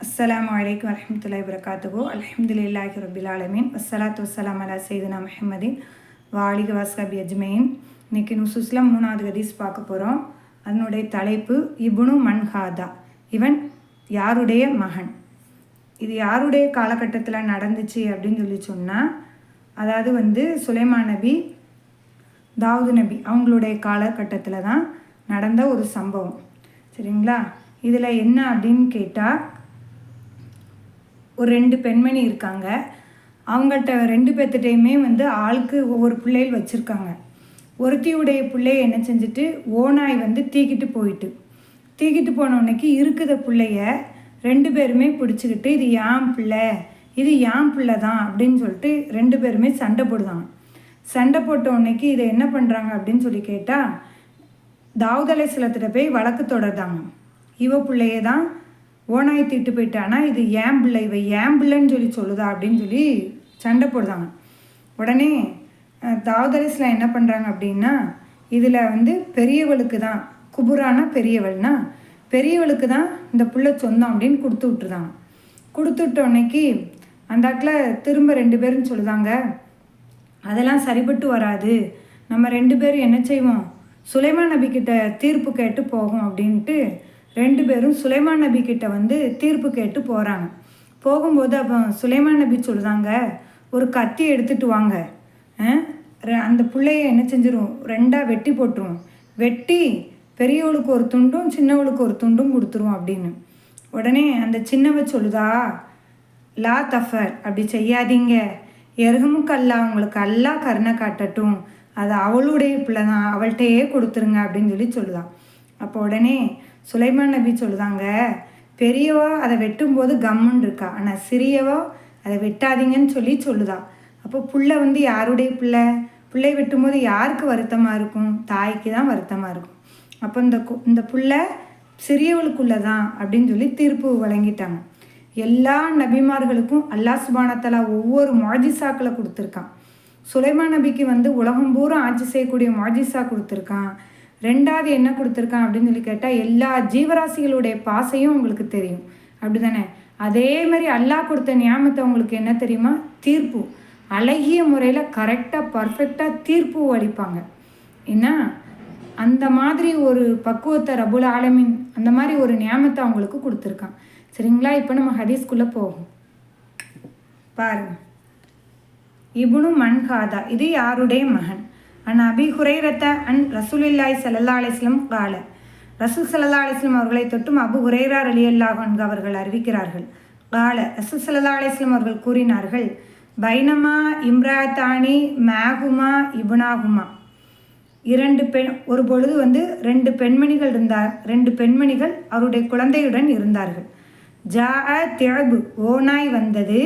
அஸ்லாம் வலைக்கம் வரமத்துல்லா வரகாத்துகோ அலமதுல்லாஹி ரபில் ஆலமீன் வஸ்ஸலாத்து வஸ்ஸலாம் அலா சையதுனா முஹம்மதின் வாலிக வஸ்கபி அஜ்மெயின் இன்னைக்கு நுசுஸ்லாம் மூணாவது ஹதீஸ் பார்க்க போகிறோம் அதனுடைய தலைப்பு இபுனு மன்ஹாதா. இவன் யாருடைய மகன்? இது யாருடைய காலகட்டத்தில் நடந்துச்சு அப்படின்னு சொல்லி சொன்னால் அதாவது வந்து சுலைமான் நபி தாவூது நபி அவங்களுடைய காலகட்டத்தில் தான் நடந்த ஒரு சம்பவம். சரிங்களா? இதில் என்ன அப்படின்னு கேட்டால் ஒரு ரெண்டு பெண்மணி இருக்காங்க. அவங்கள்ட்ட ரெண்டு பேர்த்திட்டையுமே வந்து ஆளுக்கு ஒவ்வொரு பிள்ளைகள் வச்சுருக்காங்க. ஒருத்தியுடைய பிள்ளைய என்ன செஞ்சுட்டு ஓனாய் வந்து தீக்கிட்டு போயிட்டு. தீக்கிட்டு போன உடனேக்கு இருக்குத பிள்ளைய ரெண்டு பேருமே பிடிச்சிக்கிட்டு இது ஏன் பிள்ளை? இது ஏன் பிள்ளை தான்? அப்படின்னு சொல்லிட்டு ரெண்டு பேருமே சண்டை போடுதாங்க சண்டை போட்ட உடனேக்கு இதை என்ன பண்ணுறாங்க அப்படின்னு சொல்லி கேட்டால் தாவூதலை சிலத்திட்ட போய் வழக்கு தொடர்தாங்க இவ பிள்ளைய தான் ஓனாய் திட்டு போயிட்டானா இது ஏன் பிள்ளை? இவ ஏன் பிள்ளைன்னு சொல்லி சொல்லுதா அப்படின்னு சொல்லி சண்டை போடுதாங்க உடனே தாவதரிசில் என்ன பண்ணுறாங்க அப்படின்னா இதில் வந்து பெரியவளுக்கு தான் குபுரானா பெரியவள்னா பெரியவளுக்கு தான் இந்த புள்ள சொந்தம் அப்படின்னு கொடுத்து விட்டுருதாங்க. கொடுத்து விட்டோன்னைக்கு அந்தாக்கில் அந்த திரும்ப ரெண்டு பேரும் சொல்லுதாங்க. அதெல்லாம் சரிபட்டு வராது. நம்ம ரெண்டு பேரும் என்ன செய்வோம்? சுலைமான் நபிக்கிட்ட தீர்ப்பு கேட்டு போகும் அப்படின்ட்டு ரெண்டு பேரும் சுலைமான் நபி கிட்ட வந்து தீர்ப்பு கேட்டு போகிறாங்க போகும்போது அப்போ சுலைமான் நபி சொல்லுதாங்க ஒரு கத்தி எடுத்துட்டு வாங்க. அந்த பிள்ளைய என்ன செஞ்சிரும்? ரெண்டாக வெட்டி போட்டுருவோம் வெட்டி பெரியவளுக்கு ஒரு துண்டும் சின்னவளுக்கு ஒரு துண்டும் கொடுத்துருவோம் அப்படின்னு. உடனே அந்த சின்னவ சொல்லுதா லா தஃபர் அப்படி செய்யாதீங்க. எருகமுக்கு அல்லா உங்களுக்கு அல்லா கருணை காட்டட்டும். அது அவளுடைய பிள்ளை தான் அவள்கிட்டயே கொடுத்துருங்க அப்படின்னு சொல்லி சொல்லுதான் அப்போ உடனே சுலைமான் நபி சொல்லுதாங்க பெரியவோ அதை வெட்டும்போது கம்முன்னு இருக்கா? ஆனால் சிறியவோ அதை வெட்டாதீங்கன்னு சொல்லி சொல்லுதா. அப்போ புள்ள வந்து யாருடைய பிள்ளை? பிள்ளை வெட்டும்போது யாருக்கு வருத்தமாக இருக்கும்? தாய்க்கு தான் வருத்தமாக இருக்கும். அப்போ இந்த கு- இந்த புள்ள சிறியவளுக்குள்ள தான் அப்படின்னு சொல்லி தீர்ப்பு வழங்கிட்டாங்க. எல்லா நபிமார்களுக்கும் அல்லாஹ் சுபானத்தலா ஒவ்வொரு மாஜிசாக்களை கொடுத்துருக்கான். சுலைமான் நபிக்கு வந்து உலகம் பூரா ஆட்சி செய்யக்கூடிய மாஜிசா கொடுத்துருக்கான். ரெண்டாவது என்ன கொடுத்துருக்கான் அப்படின்னு சொல்லி கேட்டால் எல்லா ஜீவராசிகளுடைய பாசையும் உங்களுக்கு தெரியும். அப்படி தானே அதே மாதிரி அல்லாஹ் கொடுத்த நியாமத்தை உங்களுக்கு என்ன தெரியுமா? தீர்ப்பு. அழகிய முறையில் கரெக்டாக பர்ஃபெக்டாக தீர்ப்பு அளிப்பாங்க. என்ன? அந்த மாதிரி ஒரு பக்குவத்தை ரபுல் ஆலமின் அந்த மாதிரி ஒரு நியாமத்தை அவங்களுக்கு கொடுத்துருக்கான். சரிங்களா? இப்போ நம்ம ஹதீஸ்குள்ளே போகும் பாருங்க. இபுனு மன்ஹாதா இது யாருடைய மகன்? அன் அபி ஹுரைரத்த அன் ரசூலில்லாய் சல்லா அலிஸ்லம் கால ரசூல் சல்லா அலிஸ்லம் அவர்களை தொட்டும் அபு ஹுரைரா அலி அல்லாஹ் அவர்கள் அறிவிக்கிறார்கள். கால ரசூல் சல்லா அலிஸ்லம் அவர்கள் கூறினார்கள் பைனமா இம்ராத்தானி மேகுமா இபுனாகுமா இரண்டு பெண் ஒரு பொழுது வந்து ரெண்டு பெண்மணிகள் இருந்தார் ரெண்டு பெண்மணிகள் அவருடைய குழந்தையுடன் இருந்தார்கள். ஜா திழபு ஓனாய் வந்தது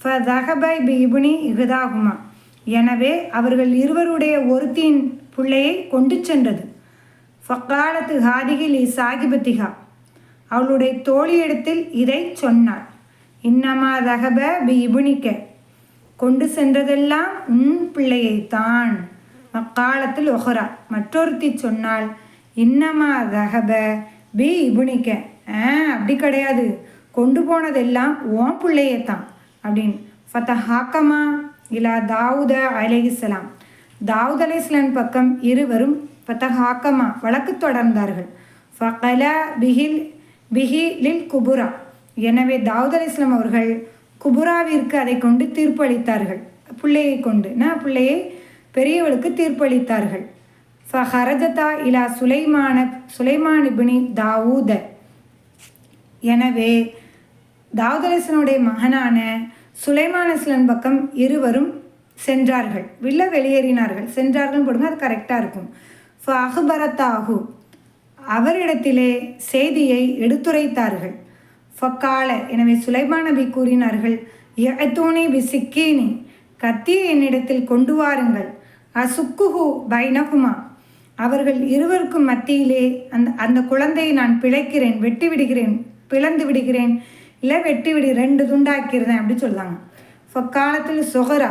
ஃபதஹபை பிபுனி இகுதாகுமா எனவே அவர்கள் இருவருடைய ஒருத்தியின் பிள்ளையை கொண்டு சென்றது. ஃபக்காலத்து ஹாதிகில் சாகிபத்திகா அவளுடைய தோழியிடத்தில் இதை சொன்னாள் இன்னமா ரகப பி இபுனிக்க. கொண்டு சென்றதெல்லாம் உன் பிள்ளையைத்தான். அக்காலத்தில் ஒஹரா. மற்றொருத்தி சொன்னால் இன்னமா ரகப பி இபுனிக்க. ஆ அப்படி கிடையாது. கொண்டு போனதெல்லாம் உன் பிள்ளையைத்தான். அப்படின்னு. ஃபத்த ஹாக்கமா இலா தாவூத அலைஹிஸ்ஸலாம் தாவூத் அலைஹிஸ்ஸலாம் பக்கம் இருவரும் பத்தஹாக்கமா வழக்கு தொடர்ந்தார்கள். ஃபகல பிஹில் பிஹி லில் குபுரா. எனவே தாவூத் இஸ்லாம் அவர்கள் குபுராவிற்கு அதை கொண்டு தீர்ப்பளித்தார்கள். பிள்ளையை கொண்டு நான் பிள்ளையை பெரியவளுக்கு தீர்ப்பளித்தார்கள். ஃபஹரஜதா இலா சுலைமான சுலைமான் இபினி தாவூத. எனவே தாவூதரசனுடைய மகனான சுலைமான அஸ்லன் பக்கம் இருவரும் சென்றார்கள். வில்ல வெளியேறினார்கள். சென்றார்கள் போடுங்க அது கரெக்டாக இருக்கும். அகுபரத்தாகு அவரிடத்திலே செய்தியை எடுத்துரைத்தார்கள். ஃபக்கால எனவே சுலைமான் நபி கூறினார்கள் யத்தூனி பிசிக்கீனி கத்தியை என்னிடத்தில் கொண்டு வாருங்கள். அசுக்குஹு பைனகுமா அவர்கள் இருவருக்கும் மத்தியிலே அந்த அந்த குழந்தையை நான் பிழைக்கிறேன் வெட்டி விடுகிறேன் பிளந்து விடுகிறேன். இல்லை வெட்டி விடி ரெண்டு துண்டாக்கிறேன் அப்படி சொல்லுவாங்க ஃபக்காலத்தில் சுகரா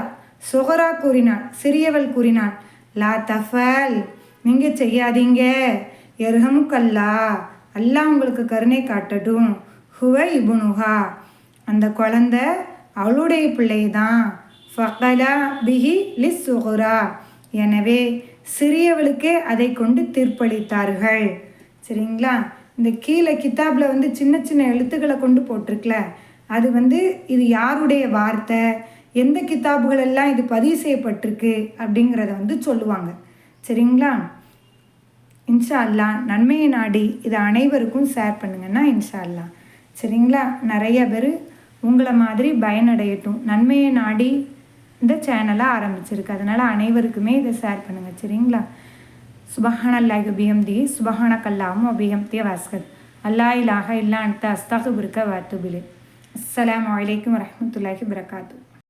சுகரா கூறினாள் சிறியவள் கூறினாள் லா தஃபல் நீங்கள் செய்யாதீங்க எருகமுக்கல்லா அல்லா உங்களுக்கு கருணை காட்டட்டும் ஹுவ இபுனுஹா. அந்த குழந்த அவளுடைய பிள்ளை தான் ஃபகலா பிஹி லிஸ் சுகுரா எனவே சிறியவளுக்கே அதை கொண்டு தீர்ப்பளித்தார்கள். சரிங்களா? இந்த கீழே கித்தாப்பில் வந்து சின்ன சின்ன எழுத்துக்களை கொண்டு போட்டிருக்கல அது வந்து இது யாருடைய வார்த்தை எந்த கித்தாபுகள் எல்லாம் இது பதிவு செய்யப்பட்டிருக்கு அப்படிங்கிறத வந்து சொல்லுவாங்க. சரிங்களா? இன்ஷா அல்லா நன்மையை நாடி இதை அனைவருக்கும் ஷேர் பண்ணுங்கன்னா இன்ஷா அல்லா சரிங்களா? நிறைய பேர் உங்களை மாதிரி பயனடையட்டும். நன்மையை நாடி இந்த சேனலை ஆரம்பிச்சிருக்கு. அதனால் அனைவருக்குமே இதை ஷேர் பண்ணுங்கள் சரிங்களா? சுபஹான் அல்லாஹ் பிஹம்தி சுபஹான கல்லாம் அபிஹம்தி வாஸ்கத். அல்லா இலாஹ இல்லா அன்த அஸ்தாகுபிருக்க வாத்துபிலே அஸ்ஸலாமு அலைக்கும் வரஹ்மத்துல்லாஹி வரகாத்து